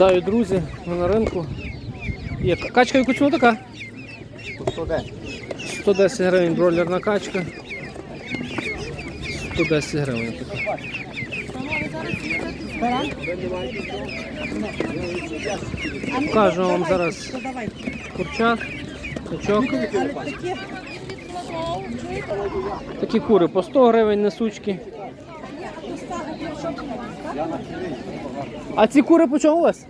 Вітаю, друзі, ми на ринку. Є качка яку ціну така? 110 гривень бройлерна качка. 110 гривень така. Покажу вам зараз курчат, качок. Такі кури по 100 гривень несучки. А ці кури по чому у вас?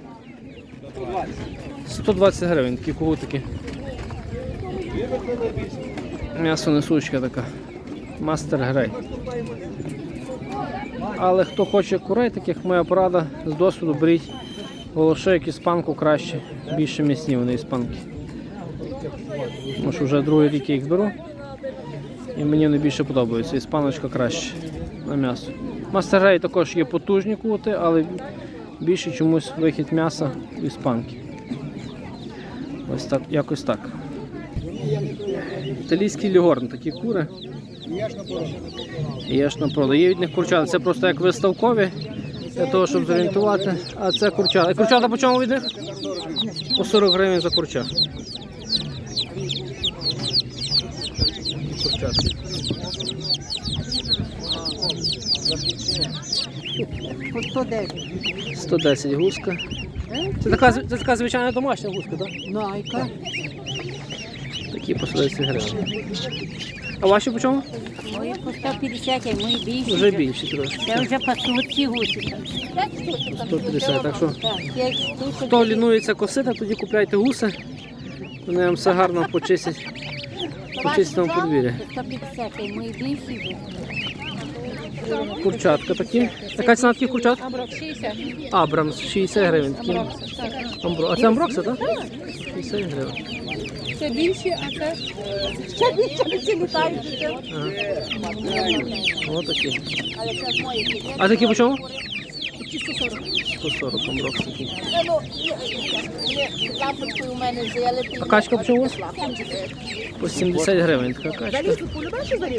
120 гривень, такі кугутики. М'ясо несучка така. Мастер грей. Але хто хоче курей, таких моя порада з досвіду беріть голошейк іспанку краще, більше м'ясні вони іспанки. Тому що вже другий рік я їх беру. І мені вони більше подобаються. Іспаночка краще на м'ясо. Мастер грей також є потужні кути, але більше чомусь вихід м'яса в іспанки. Ось так, якось так. Італійський лігорн, такі кури. Є ж на продаж. Є від них курчата. Це просто як виставкові, для того, щоб зорієнтувати. А це курчата. І курчата по чому від них? По 40 гривень за курча. По 109. 110 гуска. Це така, це така звичайна домашня гуска, так? Ну, а яка? Такі по 110 гривень. А ваші по чому? Мої по 150, а мої більші. Вже більші трошки. Це вже пасуть ці гусі. 150, так що Так, 5 штук. хто лінується косити, тоді купляйте гуси. Вони вам все гарно почистять. Почистять вам подвір'я. 150, а мої більші. Курчатка такі. Яка ціна таких курчат? Амброк 60. Абрамс 60 гривень. Такі. Амбро... А це амброкси, так? 60 гривень. Це більші, а це Ще більше ці літають. Ага. А такі по чому? 140 амброкс такі. лампочкою у мене з'їли. А качка по чому? По 70 гривень така качка.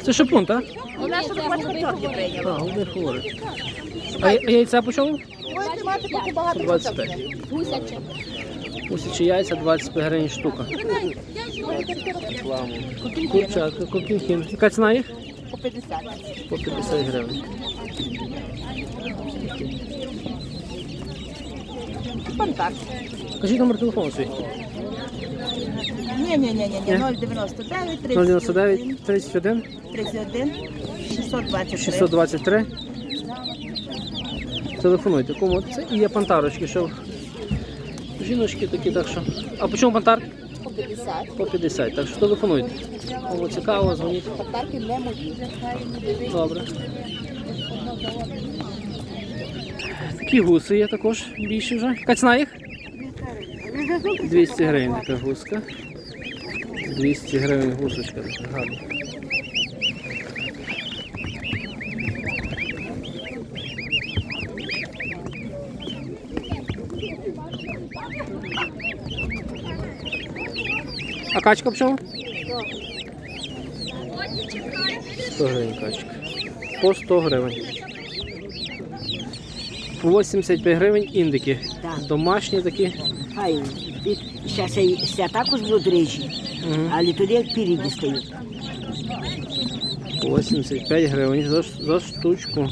Це шипун, так? У нас тут чорні прийняли. А, голубий говорить. А, яйця по чому? Будете мати поки багато 25. гусяче. Усічі яйця 25 гривень штука. Курчатка, кокінхін. Яка ціна їх? По 50. По 50 гривень. Контакт. Кажіть номер телефону свій. Ні, ні, ні, ні, ні. 099, 099 31 31, 623. 623. Телефонуйте. Кому це і є пантарочки, що жіночки такі, так що. А по чому пантар? По 50. По 50. Так що телефонуйте. Кому цікаво, дзвоніть. Контакти не мої. Добре. Такі гуси є також більші вже. Яка їх? 200 гривень така гуска. 200 гривень гусочка гарна. А качка чому? 100 гривень качка. По 100 гривень. По 85 гривень індики. Так. Домашні такі. Хай, зараз я також будуть речі, Угу. але тоді як стають. По 85 гривень за, ш- за штучку.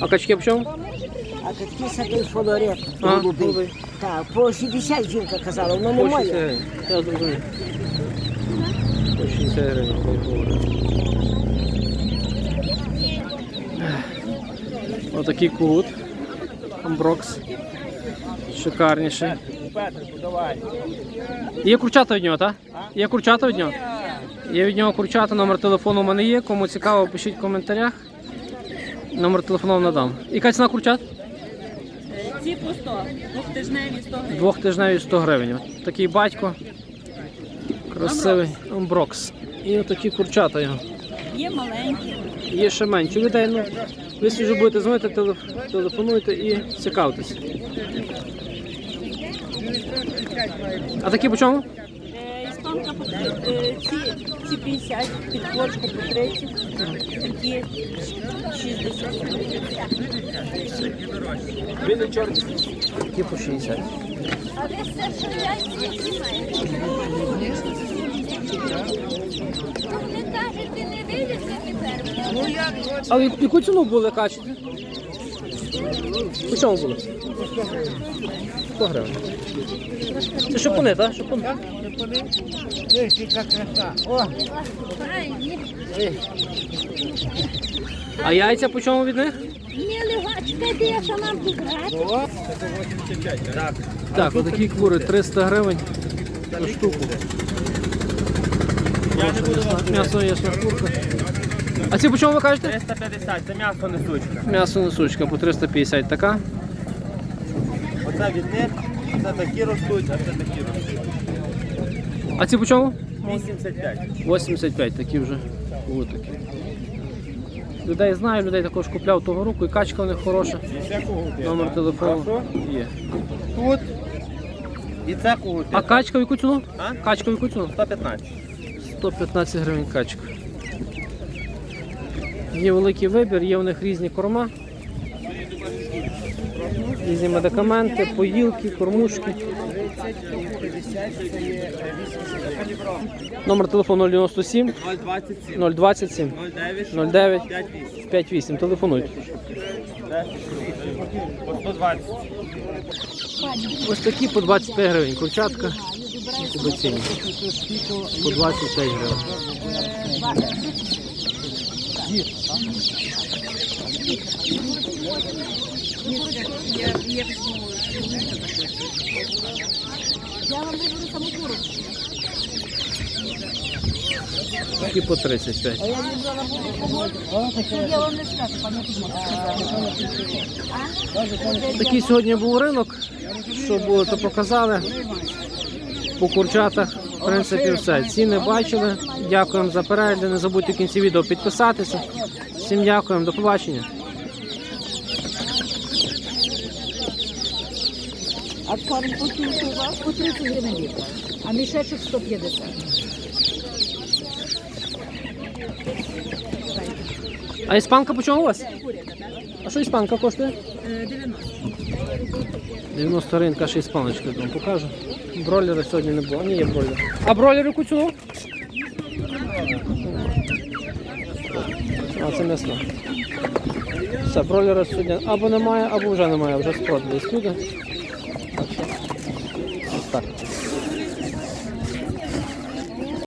А качки по чому? А такі сади флорет, А, голубий. голубий. Так, по 60 жінка казала, воно не По 60 моє. гривень. Я зрозумів. По 60 гривень. Отакий кут. Амброкс. Шикарніший. Є курчата від нього, так? Є курчата від нього? Є від нього курчата, номер телефону у мене є. Кому цікаво, пишіть в коментарях. Номер телефону вам надам. Яка ціна курчат? Ці по 100, двохтижневі 100 гривень. Двохтижневі 100 гривень. Такий батько. Красивий амброкс. І отакі курчата його. Є маленькі. Є ще менші людей. Ну, ви вже будете дзвонити, телеф- телефонуйте і цікавтесь. А такі по чому? Е, Іспанка по е, ці, ці 50, підкорочку по 30. Такі 60. Такі по 60. А в яку ціну були качати? По чому були? 100 гривень. Це шипуни, так? Шипуни. Дивись, яка краса. О, А яйця по чому від них? Ні, де я нам підрати. Так, отакі кури 300 гривень за штуку. М'ясо є шкурка. А ці по чому ви кажете? 350, це м'ясо несучка. М'ясо несучка по 350 така. Оце від них, це такі ростуть, а це такі ростуть. А ці по чому? 85. 85 такі вже такі. Людей знаю, людей також купляв того року, і качка в них хороша. Номер телефону є. Тут і це кугути. А качка в яку ціну? А? Качка в яку ціну? 115. 115 гривень качка. Є великий вибір, є у них різні корма. Різні медикаменти, поїлки, кормушки. Номер телефону 097 027, 027 09, 09 58. 58. Телефонуйте. Ось такі по 25 гривень. Курчатка. По 25 гривень. Такі по 35. Такий сьогодні був ринок. Що було, то показали. По курчатах, в принципі, все. Ціни бачили. Дякуємо за перегляд. Не забудьте в кінці відео підписатися. Всім дякуємо, до побачення. А корм по у вас по 30 гривень літр, а мішечок 150. А іспанка по чому у вас? А що іспанка коштує? 90. 90 ринка, ще іспаночка я вам покажу. Бройлера сьогодні не було. Ні, є бройлер. А бройлер яку ціну? А, це м'ясна. Все, бройлера сьогодні або немає, або вже немає, вже спродались люди. Ось так.